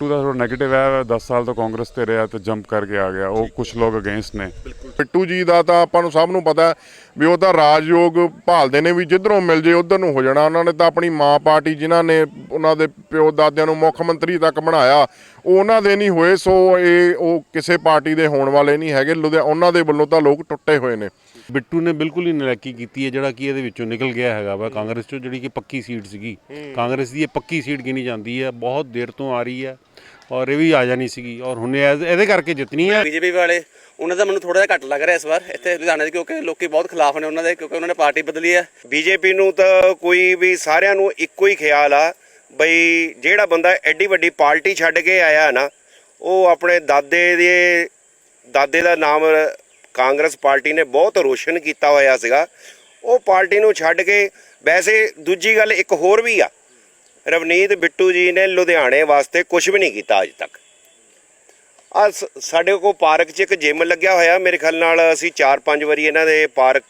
To ਦਾ ਥੋੜਾ negative ਹੈ 10 ਸਾਲ ਤੋਂ ਕਾਂਗਰਸ ਤੇ ਰਿਹਾ ਤੇ ਜੰਪ ਕਰਕੇ ਆ ਗਿਆ ਉਹ ਕੁਝ ਲੋਕ ਅਗੇਂਸਟ ਨੇ। ਬਿੱਟੂ ਜੀ ਦਾ ਤਾਂ ਆਪਾਂ ਨੂੰ ਸਭ ਨੂੰ ਪਤਾ ਵੀ ਉਹ ਤਾਂ ਰਾਜਯੋਗ ਭਾਲਦੇ ਨੇ ਵੀ ਜਿੱਧਰੋਂ ਮਿਲ ਜੇ ਉਧਰ ਨੂੰ ਹੋ ਜਾਣਾ। ਉਹਨਾਂ ਨੇ ਤਾਂ ਆਪਣੀ ਮਾਂ ਪਾਰਟੀ ਜਿਨ੍ਹਾਂ ਨੇ ਉਹਨਾਂ ਦੇ ਪਿਓ ਦਾਦਿਆਂ ਨੂੰ ਮੁੱਖ ਮੰਤਰੀ ਤੱਕ ਬਣਾਇਆ ਉਹ ਉਹਨਾਂ ਦੇ ਨਹੀਂ ਹੋਏ। ਸੋ ਇਹ ਉਹ ਕਿਸੇ ਪਾਰਟੀ ਦੇ ਹੋਣ ਵਾਲੇ ਨਹੀਂ ਹੈਗੇ। ਲੁਧਿਆ ਉਹਨਾਂ ਦੇ ਵੱਲੋਂ ਤਾਂ ਲੋਕ ਟੁੱਟੇ ਹੋਏ ਨੇ। ਬਿੱਟੂ ਨੇ ਬਿਲਕੁਲ ਹੀ ਨਲਾਇਕੀ ਕੀਤੀ ਹੈ ਜਿਹੜਾ ਕਿ ਇਹਦੇ ਵਿੱਚੋਂ ਨਿਕਲ ਗਿਆ ਹੈਗਾ ਵਾ। ਕਾਂਗਰਸ ਚੋਂ ਜਿਹੜੀ ਕਿ ਪੱਕੀ ਸੀਟ ਸੀਗੀ। ਕਾਂਗਰਸ ਦੀ ਇਹ ਪੱਕੀ ਸੀਟ ਗਿਣੀ ਜਾਂਦੀ ਹੈ। ਬਹੁਤ ਦੇਰ ਤੋਂ ਆ ਰਹੀ ਹੈ। ਔਰ ਇਹ ਵੀ ਆ ਜਾਣੀ ਸੀਗੀ। ਔਰ ਹੁਣ ਇਹ- ਇਹਦੇ ਕਰਕੇ ਜਿੱਤਣੀ ਹੈ ਬੀਜੇਪੀ ਵਾਲੇ, ਉਹਨਾਂ ਦਾ ਮੈਨੂੰ ਥੋੜਾ ਜਿਹਾ ਘੱਟ ਲੱਗ ਰਿਹਾ ਇਸ ਵਾਰ। ਇੱਥੇ ਲੁਧਿਆਣੇ ਦੇ, ਕਿਉਂਕਿ ਲੋਕੀ ਬਹੁਤ ਖਿਲਾਫ ਨੇ ਉਹਨਾਂ ਦੇ, ਕਿਉਂਕਿ ਉਹਨਾਂ ਨੇ ਪਾਰਟੀ ਬਦਲੀ ਹੈ ਬੀਜੇਪੀ ਨੂੰ ਤਾਂ ਕੋਈ ਵੀ ਸਾਰਿਆਂ ਨੂੰ ਇੱਕੋ ਹੀ ਖਿਆਲ ਆ, ਬਈ ਜਿਹੜਾ ਬੰਦਾ ਐਡੀ ਵੱਡੀ ਪਾਰਟੀ ਛੱਡ ਕੇ ਆਇਆ ਨਾ, ਉਹ ਆਪਣੇ ਦਾਦੇ ਦੇ, ਦਾਦੇ ਦਾ ਨਾਮ ਕਾਂਗਰਸ ਪਾਰਟੀ ਨੇ ਬਹੁਤ ਰੋਸ਼ਨ ਕੀਤਾ ਹੋਇਆ ਸੀਗਾ। ਉਹ ਪਾਰਟੀ ਨੂੰ ਛੱਡ ਕੇ ਵੈਸੇ ਦੂਜੀ ਗੱਲ ਇੱਕ ਹੋਰ ਵੀ ਆ। ਰਵਨੀਤ ਬਿੱਟੂ ਜੀ ਨੇ ਲੁਧਿਆਣੇ ਵਾਸਤੇ ਕੁਝ ਵੀ ਨਹੀਂ ਕੀਤਾ ਅਜੇ ਤੱਕ। ਆ ਸਾਡੇ ਕੋਲ ਪਾਰਕ 'ਚ ਇੱਕ ਜਿਮ ਲੱਗਿਆ ਹੋਇਆ। ਮੇਰੇ ਖਿਆਲ ਨਾਲ ਅਸੀਂ 4-5 ਵਾਰੀ ਇਹਨਾਂ ਦੇ ਪਾਰਕ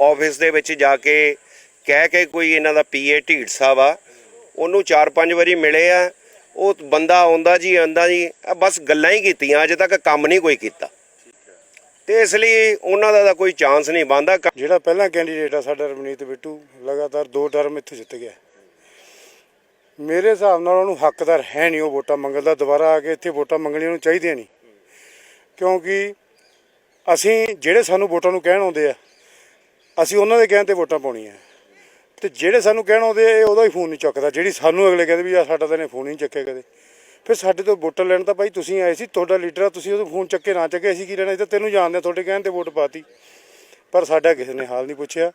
ਆਫਿਸ ਦੇ ਵਿੱਚ ਜਾ ਕੇ ਕਹਿ ਕੇ ਕੋਈ ਇਹਨਾਂ ਦਾ ਪੀਏ ਢੀੜ ਸਾਹਿਬ ਆ, ਉਹਨੂੰ 4-5 ਵਾਰੀ ਮਿਲੇ ਆ। ਉਹ ਬੰਦਾ ਆਉਂਦਾ ਜੀ ਆਉਂਦਾ ਜੀ ਬਸ ਗੱਲਾਂ ਹੀ ਕੀਤੀਆਂ, ਅਜੇ ਤੱਕ ਕੰਮ ਨਹੀਂ ਕੋਈ ਕੀਤਾ। ਤੇ ਇਸ ਲਈ ਉਹਨਾਂ ਦਾ ਤਾਂ ਕੋਈ ਚਾਂਸ ਨਹੀਂ ਬਣਦਾ। ਜਿਹੜਾ ਪਹਿਲਾ ਕੈਂਡੀਡੇਟ ਆ ਸਾਡਾ ਰਵਨੀਤ ਬਿੱਟੂ, ਲਗਾਤਾਰ ਦੋ ਟਰਮ ਇੱਥੇ ਜਿੱਤ ਗਿਆ। ਮੇਰੇ ਹਿਸਾਬ ਨਾਲ ਉਹਨੂੰ ਹੱਕਦਾਰ ਹੈ ਨਹੀਂ ਉਹ ਵੋਟਾਂ ਮੰਗਣ ਦਾ। ਦੁਬਾਰਾ ਆ ਕੇ ਇੱਥੇ ਵੋਟਾਂ ਮੰਗਣੀਆਂ ਉਹਨੂੰ ਚਾਹੀਦੀਆਂ ਨਹੀਂ। ਕਿਉਂਕਿ ਅਸੀਂ ਜਿਹੜੇ ਸਾਨੂੰ ਵੋਟਾਂ ਨੂੰ ਕਹਿਣ ਆਉਂਦੇ ਆ, ਅਸੀਂ ਉਹਨਾਂ ਦੇ ਕਹਿਣ ਤੇ ਵੋਟਾਂ ਪਾਉਣੀਆਂ। ਤੇ ਜਿਹੜੇ ਸਾਨੂੰ ਕਹਿਣ ਆਉਂਦੇ ਆ, ਇਹ ਉਹਦਾ ਹੀ ਫੋਨ ਨਹੀਂ ਚੁੱਕਦਾ। ਜਿਹੜੀ ਸਾਨੂੰ ਅਗਲੇ ਕਹਿੰਦੇ ਵੀ ਆ ਸਾਡਾ ਤਾਂ ਇਹਨੇ ਫੋਨ ਹੀ ਨਹੀਂ ਚੱਕਿਆ ਕਦੇ। ਫਿਰ ਸਾਡੇ ਤੋਂ ਵੋਟਾਂ ਲੈਣ ਤਾਂ ਭਾਈ ਤੁਸੀਂ ਆਏ ਸੀ, ਤੁਹਾਡਾ ਲੀਡਰ ਆ, ਤੁਸੀਂ ਉਹਦਾ ਫੋਨ ਚੱਕੇ ਨਾ ਚੱਕੇ, ਅਸੀਂ ਕੀ ਲੈਣਾ? ਇਹ ਤਾਂ ਤੈਨੂੰ ਜਾਣਦੇ ਆ, ਤੁਹਾਡੇ ਕਹਿਣ ਤੇ ਵੋਟ ਪਾਤੀ। ਪਰ ਸਾਡਾ ਕਿਸੇ ਨੇ ਹਾਲ ਨਹੀਂ ਪੁੱਛਿਆ।